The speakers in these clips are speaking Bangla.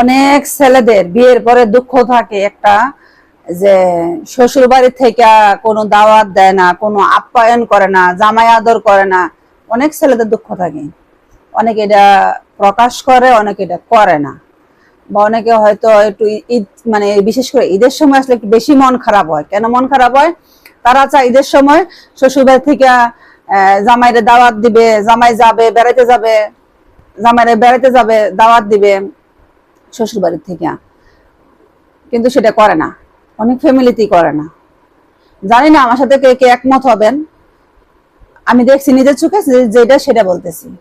অনেক ছেলেদের বিয়ের পরে দুঃখ থাকে একটা যে শ্বশুর বাড়ি থেকে কোনো দাওয়াত দেয় না, কোনো আপ্যায়ন করে না, জামাই আদর করে না। অনেক ছেলেদের দুঃখ থাকে। অনেকে এটা প্রকাশ করে, অনেকে এটা করে না। বা অনেকে হয়তো একটু ঈদ মানে বিশেষ করে ঈদের সময় আসলে একটু বেশি মন খারাপ হয়। কেন মন খারাপ হয়? তারা চায় ঈদের সময় শ্বশুর বাড়ি থেকে জামাইরে দাওয়াত দিবে, জামাই যাবে, বেড়াইতে যাবে, জামাইরে বেড়াইতে যাবে, দাওয়াত দিবে। শ্বশুর বাড়ির থেকে। কিন্তু সেটা করে না। অনেক ফ্যামিলিতেই করে না। জানি না আমার সাথে কে কে একমত হবেন। আমি দেখছি নিজের চোখে যেটা সেটা বলতেছি।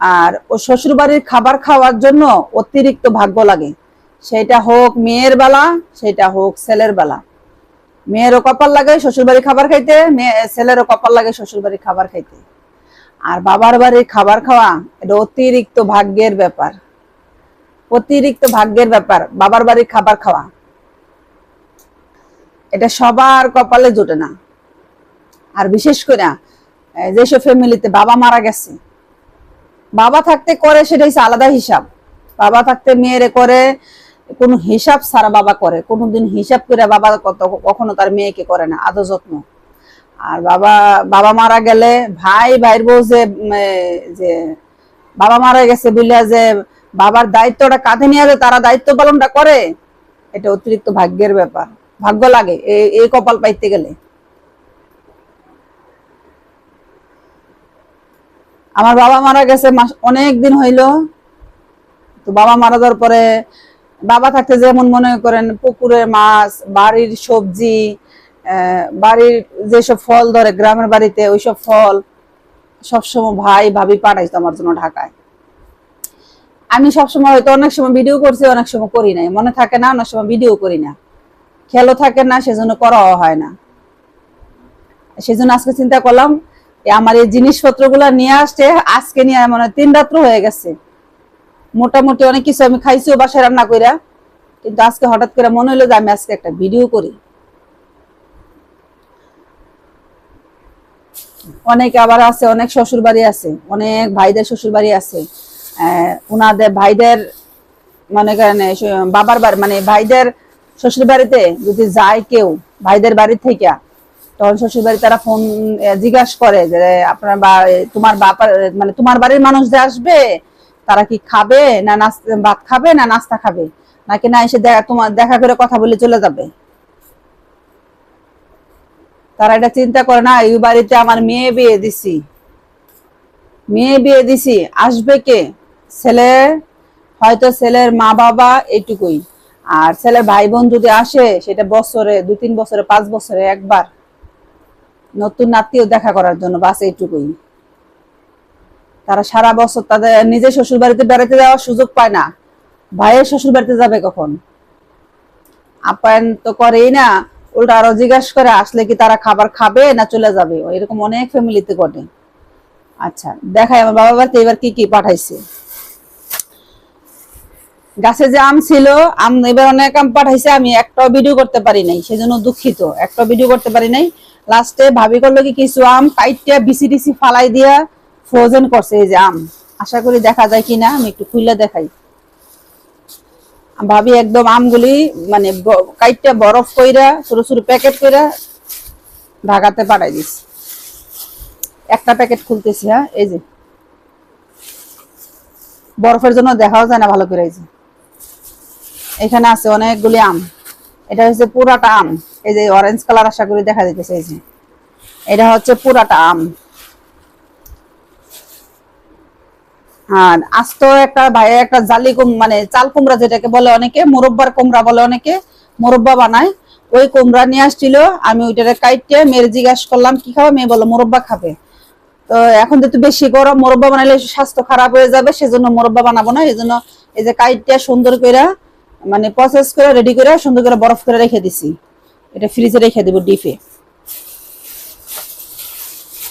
আর ও শ্বশুর বাড়ির খাবার খাওয়ার জন্য অতিরিক্ত ভাগ্য লাগে। সেটা হোক মেয়ের বেলা, সেটা হোক ছেলের বেলা। মেয়েরও কপাল লাগে শ্বশুর বাড়ির খাবার খাইতে, মেয়ে, ছেলেরও কপাল লাগে শ্বশুর বাড়ির খাবার খাইতে। আর বাবার বাড়ির খাবার খাওয়া, এটা অতিরিক্ত ভাগ্যের ব্যাপার। অতিরিক্ত ভাগ্যের ব্যাপার, বাবার বাড়ির খাবার খাওয়া। এটা সবার কপালে জোটে না। আর বিশেষ করে যেসব ফ্যামিলিতে বাবা মারা গেছে, বাবা থাকতে করে সেটা হচ্ছে আলাদা হিসাব। বাবা থাকতে মেয়েরে করে, কোনো হিসাব ছাড়া বাবা করে, কোনোদিন হিসাব করে বাবা কত, কখনো তার মেয়েকে করে না আদর যত্ন। আর বাবা বাবা মারা গেলে ভাই, ভাইয়ের বউ যে বাবা মারা গেছে বললে যে বাবার দায়িত্বটা কাঁধে নিয়ে যে তারা দায়িত্ব পালনটা করে। এটা অতিরিক্ত ভাগ্যের ব্যাপার। ভাগ্য লাগে এই- কপাল পাইতে গেলে। আমার বাবা মারা গেছে অনেক দিন হইল। তো বাবা মারা যাওয়ার পরে বাবা থাকতে যেমন মনে করেন পুকুরের মাছ, বাড়ির সবজি বাড়ির যেসব ফল ধরে, গ্রামের বাড়িতে ওইসব ফল সবসময় ভাই, ভাবি পাঠাইতো আমার জন্য ঢাকায়। আমি সবসময় হয়তো অনেক সময় ভিডিও করছি, অনেক সময় করি নাই। মনে থাকে না, অনেক সময় ভিডিও করি না। খেয়ালও থাকে না, সেজন্য করাও হয় না। সেজন্য আজকে চিন্তা করলাম আমার এই জিনিসপত্রগুলো নিয়ে আসছে আজকে নিয়ে মানে তিন রাত্র হয়ে গেছে। মোটামুটি অনেক কিছু আমি খাইছিও বাসায় রান্না কইরা। কিন্তু আজকে হঠাৎ করে মনে হলো যে আমি আজকে একটা ভিডিও করি। অনেক আবার আছে, অনেক শ্বশুর বাড়ি আছে, অনেক ভাইদের শ্বশুর বাড়ি আছে। উনাদের ভাইদের, মনে করেন বাবার বাড়ি মানে ভাইদের শ্বশুর বাড়িতে যদি যায় কেউ, ভাইদের বাড়ি থেকে, তখন শ্বশুর বাড়ি তারা ফোন জিজ্ঞাসা করে যে আপনার বা- তোমার বাপার মানে তোমার বাড়ির মানুষ যে আসবে, তারা কি খাবে না নাস্তা ভাত খাবে না নাস্তা খাবে? নাকি না এসে দেখা, তোমার দেখা করে কথা বলে চলে যাবে? তারা এটা চিন্তা করে, না, এই বাড়িতে আমার মেয়ে বিয়ে দিছি। মেয়ে বিয়ে দিছি, আসবে কে? ছেলে হয়তো ছেলের মা বাবা এইটুকুই। আর ছেলের ভাই বোন যদি আসে, সেটা বছরে দু তিন বছরে, পাঁচ বছরে একবার। নতুন নাতিও দেখা করার জন্য বাস এইটুকুই। তারা সারা বছর তাদের নিজের শ্বশুর বাড়িতে বেড়াতে যাওয়ার সুযোগ পায় না। ভাইয়ের শ্বশুর বাড়িতে যাবে কখন? আপ্যায়ন তো করেই না, উল্টা আরও জিজ্ঞাসা করে আসলে কি তারা খাবার খাবে না চলে যাবে? এরকম অনেক ফ্যামিলিতে ঘটে। আচ্ছা দেখাই আমার বাবা বাড়িতে এবার কি কি পাঠাইছে। গাছে যে আম ছিল, আম এবার অনেক আম পাঠাইছে, আমি একটা ভিডিও করতে পারি নাই, সেজন্য দুঃখিত একটা ভিডিও করতে পারি নাই। লাস্টে ভাবি করল কি কিছু আম কাইটিয়া বিসি টিসি ফালাই দিয়া ফ্রোজেন করছে, এই যে আম। আশা করি দেখা যায় কিনা, আমি একটু খুলে দেখাই। ভাবি একদম আমগুলি মানে কাইটটা বরফ কইরা ছোট ছোট প্যাকেট কইরা ঢাকাতে পাঠাই দিস একটা প্যাকেট খুলতেছি হ্যাঁ এই যে। বরফের জন্য দেখাও যায় না, ভালো করে, এই যে। এখানে আছে অনেকগুলি আম। এটা হচ্ছে পুরাটা আম। এই যে অরেঞ্জ কালার আশা করি দেখা যাইতেছে, এই যে। এটা হচ্ছে পুরাটা আম। আর আস্ত একটা ভাই, একটা জালি কুম মানে চাল কুমড়া যেটাকে বলে অনেকে কুমড়া বলে অনেকে, মোরব্বা বানায়। ওই কুমড়া নিয়ে আসছিল, আমি ওইটারে কাইটে মেয়ের জিজ্ঞাসা করলাম, কি খাবে? মেয়ে বলো মোরব্বা খাবে। তো এখন যেহেতু বেশি গরম, মোরব্বা বানাইলে স্বাস্থ্য খারাপ হয়ে যাবে, সেজন্য মোরব্বা বানাবো না। এই জন্য এই যে কাইটটা সুন্দর করে মানে প্রসেস করে রেডি করে সুন্দর করে বরফ করে রেখে দিছি। এটা ফ্রিজে রেখে দিব ডিপে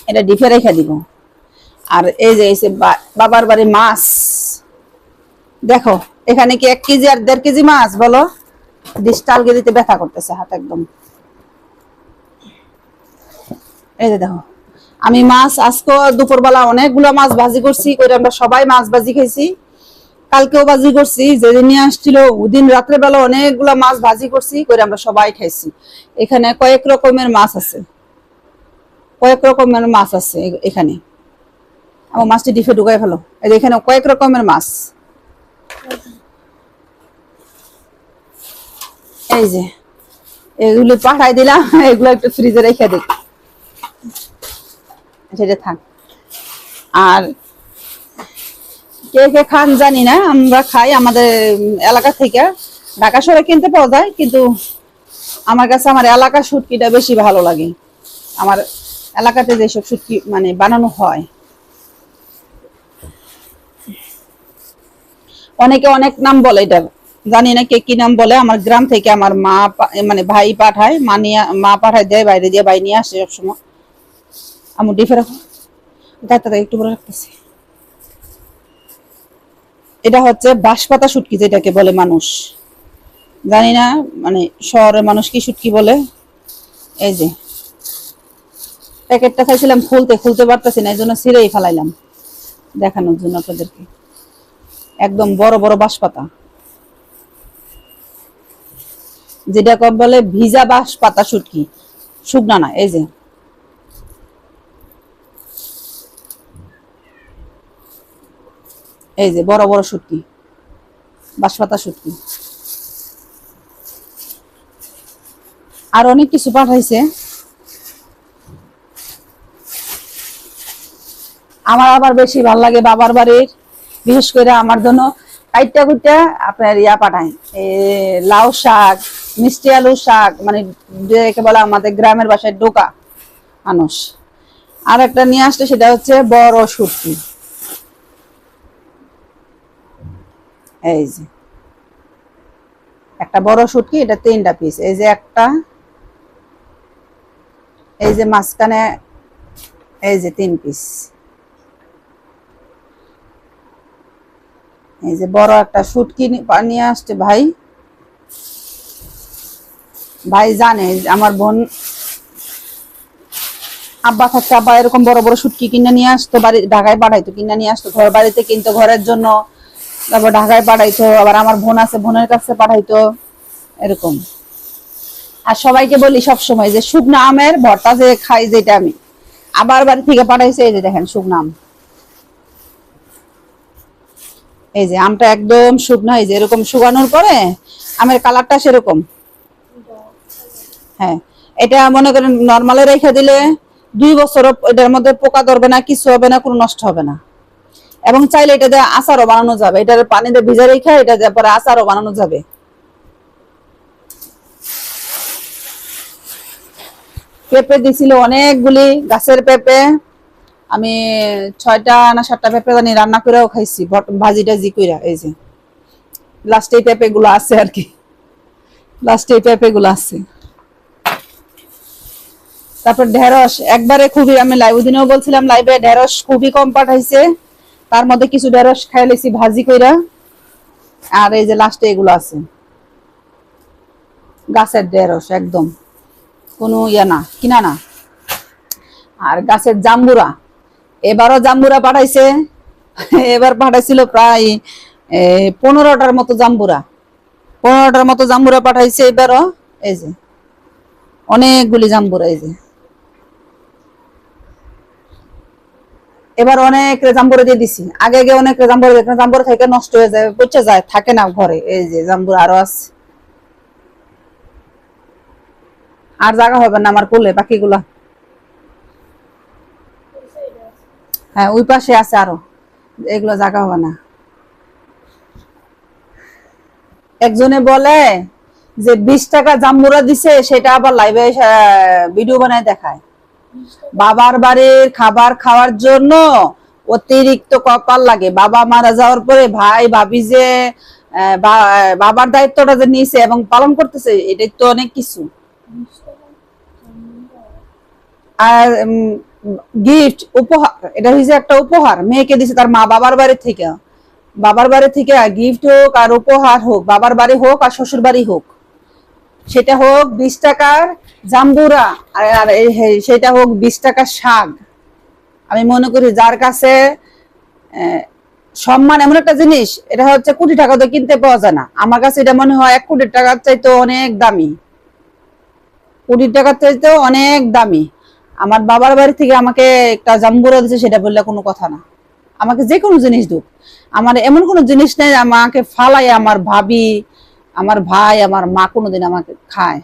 এটা ডিপে রেখে দিব। আর এই যে বা- বাবার বাড়ি মাছ। দেখো, এখানে কি এক কেজি আর দেড় কেজি মাছ বলো? ডিস্টাল গেরিতে ব্যথা করতেছে হাত একদম। এই যে দেখো, আমি মাছ আজকে দুপুরবেলা অনেকগুলো মাছ ভাজি করছি করে আমরা সবাই মাছ ভাজি খাইছি। কালকেও ভাজি করছি, যেদিন নিয়ে আসছিল ওদিন রাত্রে বেলা অনেকগুলা মাছ ভাজি করছি, করে আমরা সবাই খাইছি। এখানে কয়েক রকমের মাছ আছে। কয়েক রকমের মাছ আছে এখানে। আমার মাছটি ডিফে ঢুকাই ফেলো। এখানে কয়েক রকমের মাছ। এই যে, এগুলো পাঠাই দিলাম, এগুলো একটু ফ্রিজে রেখে দিই সেটা থাক। আর কে কে খান জানি না, আমরা খাই আমাদের এলাকা থেকে। ঢাকা শহরে কিনতে পাওয়া যায়, কিন্তু আমার কাছে আমার এলাকার শুটকিটা বেশি ভালো লাগে। আমার এলাকাতে যেসব শুটকি মানে বানানো হয়। অনেকে অনেক নাম বলে এটা, জানি না কে কি নাম বলে। আমার গ্রাম থেকে আমার মা মানে ভাই পাঠায়, মা নিয়ে, মা পাঠায় দেয়, বাইরে দিয়ে ভাই নিয়ে আসে সবসময়। আমার ডিফে রাখো। তাই তাই একটু বলে রাখতেছি। এটা হচ্ছে বাঁশপাতা শুটকি যেটাকে বলে মানুষ। জানি না মানে শহরের মানুষ কি শুটকি বলে? এই যে। প্যাকেটটা খাইছিলাম খুলতে খুলতে পারতেছি না এই জন্য ছিঁড়েই ফেলাইলাম দেখানোর জন্য আপনাদেরকে। একদম বড় বড় বাঁশপাতা। যেটা বলে ভিজা বাঁশপাতা শুটকি। শুকনা না, এই যে। এই যে বড় বড় শুটকি বাঁশপাতা শুটকি আর অনেক কিছু পাঠাইছে। আমার আবার বেশি ভালো লাগে বাবার বাড়ির, বিশেষ করে আমার জন্য কাইটা কুইটা আপনার ইয়া পাঠায়। লাউ শাক, মিষ্টি আলু শাক মানে যেকে বলে আমাদের গ্রামের বাসায় ডোকা মানুষ। আর একটা নিয়ে আসলে সেটা হচ্ছে বড় শুটকি এই যে। একটা বড় শুটকি এটা তিনটা পিস এই যে একটা, এই যে মাঝখানে, এই যে তিন পিস এই যে বড় একটা শুটকি নিয়ে আসছে ভাই। ভাই জানে, আমার বোন, আব্বা থাকতে আব্বা এরকম বড় বড় শুটকি কিনে নিয়ে আসতো, বাড়ি, ঢাকায় পাঠাইতো, কিনে নিয়ে আসতো, ঘর, বাড়িতে কিন্তু, ঘরের জন্য তারপর ঢাকায় পাঠাইতো, আবার আমার বোন আছে, বোনের কাছে পাঠাইতো, এরকম। আর সবাইকে বলি সব সময় যে শুকনো আমের ভর্তা যে খাই যেটা আমি, আবার বাড়ি থেকে পাঠাইছে, এই যে দেখেন শুকনো আম। এই যে আমটা একদম শুকনো, এই যে এরকম শুকানোর পরে আমের কালারটা সেরকম। হ্যাঁ এটা মনে করেন নর্মালে রেখে দিলে দুই বছর এটার মধ্যে পোকা ধরবে না, কিছু হবে না, কোনো নষ্ট হবে না। এবং চাইলে এটা দিয়ে আচারও বানানো যাবে। এটার পানিতে ভিজা রেখে এটা দিয়ে পরে আচারও বানানো যাবে। পেঁপে দিছিল অনেকগুলি, গাছের পেঁপে। আমি ছয়টা না সাতটা পেঁপে জানি রান্না করেও খাইছি ভাজি টাজি কইরা, এই যে। লাস্টে এই পেঁপে গুলো আছে আর কি। লাস্টে এই পেঁপে গুলো আছে। তারপর ঢেঁড়স, একবারে খুবই আমি লাইভ দিনেও বলছিলাম লাইভে ঢেঁড়স খুবই কম পাঠাইছে। তার মধ্যে কিছু ঢেঁড়স খাই লেছি, ভাজি কইরা। আর এই যে লাস্টে এগুলো আছে। গাছের ঢেঁড়স, একদম। কোনো ইয়া না, কিনা না। আর গাছের জাম্বুরা। এবারও জাম্বুরা পাঠাইছে। এবার পাঠাইছিল প্রায় পনেরোটার মতো জাম্বুরা। পনেরোটার মতো জাম্বুরা পাঠাইছে এবারও। এই যে, অনেকগুলি জাম্বুরা এই যে। এবার অনেক জাম্বুরা দিয়ে দিছি। আগে আগে অনেক জাম্বুরা দিয়ে জাম্বুরা থেকে নষ্ট হয়ে যায়, পচে যায়, থাকে না ঘরে। এই যে জাম্বুরা আরও আছে। আর জায়গা হবে না আমার কোলে, বাকিগুলা। হ্যাঁ ওই পাশে আছে আরও। এগুলো জায়গা হবে না। একজনে বলে যে, বিশ টাকা জাম্বুরা দিছে, সেটা আবার লাইভে ভিডিও বানায় দেখায়। বাবার বাড়ির খাবার খাওয়ার জন্য অতিরিক্ত কপাল লাগে। বাবা মারা যাওয়ার পরে ভাই, ভাবি যে বাবার দায়িত্বটা যে নিছে এবং পালন করতেছে, এটাই তো অনেক কিছু। আর গিফট, উপহার, এটা হয়েছে একটা উপহার। মেয়েকে দিছে তার মা বাবার বাড়ি থেকে। বাবার বাড়ি থেকে গিফট হোক আর উপহার হোক, বাবার বাড়ি হোক আর শ্বশুর বাড়ি হোক। সেটা হোক বিশ টাকার জাম্বুরা, আর সেটা হোক বিশ টাকার শাক। আমি মনে করি যার কাছে সম্মান এমন একটা জিনিস, এটা হচ্ছে কোটি টাকা তো কিনতে পাওয়া যায় না। আমার কাছে এটা মনে হয় এক কোটি টাকার চাইতে অনেক দামি। কোটি টাকার চাইতেও অনেক দামি। আমার বাবার বাড়ি থেকে আমাকে একটা জাম্বুরা দিচ্ছে সেটা বললে কোনো কথা না। আমাকে যে কোনো জিনিস দুক আমার এমন কোনো জিনিস নেই আমাকে ফালাই আমার ভাবি, আমার ভাই, আমার মা কোনোদিন আমাকে খায়।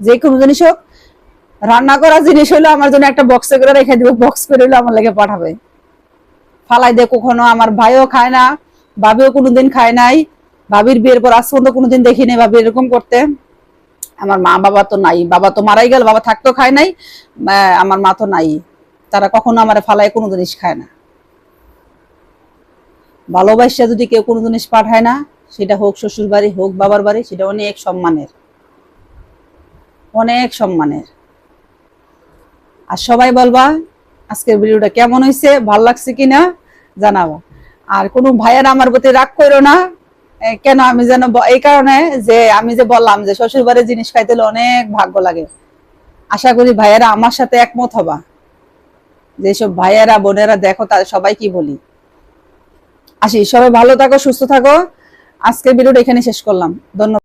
যে কোনো জিনিস হোক, রান্না করা জিনিস হলো আমার জন্য একটা বক্সে করে রেখে দিবে বক্স করে হলো আমার পাঠাবে। ফালাই কখনো আমার ভাইও খায় না খায় নাই, ভাবির বিয়ের পর আজ পর্যন্ত কোনোদিন দেখি নাই ভাবি এরকম করতে। আমার মা বাবা তো নাই, বাবা তো মারাই গেল, বাবা খায় নাই আমার মা তো নাই। তারা কখনো আমার ফালাই কোনো জিনিস খায় না। ভালোবাসা যদি কেউ কোনো জিনিস পাঠায় না, সেটা হোক শ্বশুর বাড়ি হোক বাবার বাড়ি, সেটা অনেক সম্মানের। অনেক সম্মানের। আর সবাই বলবা, আজকের ভিডিওটা কেমন হয়েছে ভালো লাগছে কিনা জানাবা। আর কোনো ভাইয়ের আমার প্রতি রাগ করো না কেন আমি যেন এই কারণে যে আমি যে বললাম যে শ্বশুর বাড়ির জিনিস খাইতে অনেক ভাগ্য লাগে। আশা করি ভাইয়েরা আমার সাথে একমত হবা। যেসব ভাইয়েরা, বোনেরা দেখো তাদের সবাই কি বলি। আসি, সবাই ভালো থাকো, সুস্থ থাকো। আজকের ভিডিওটা এখানে শেষ করলাম। ধন্যবাদ।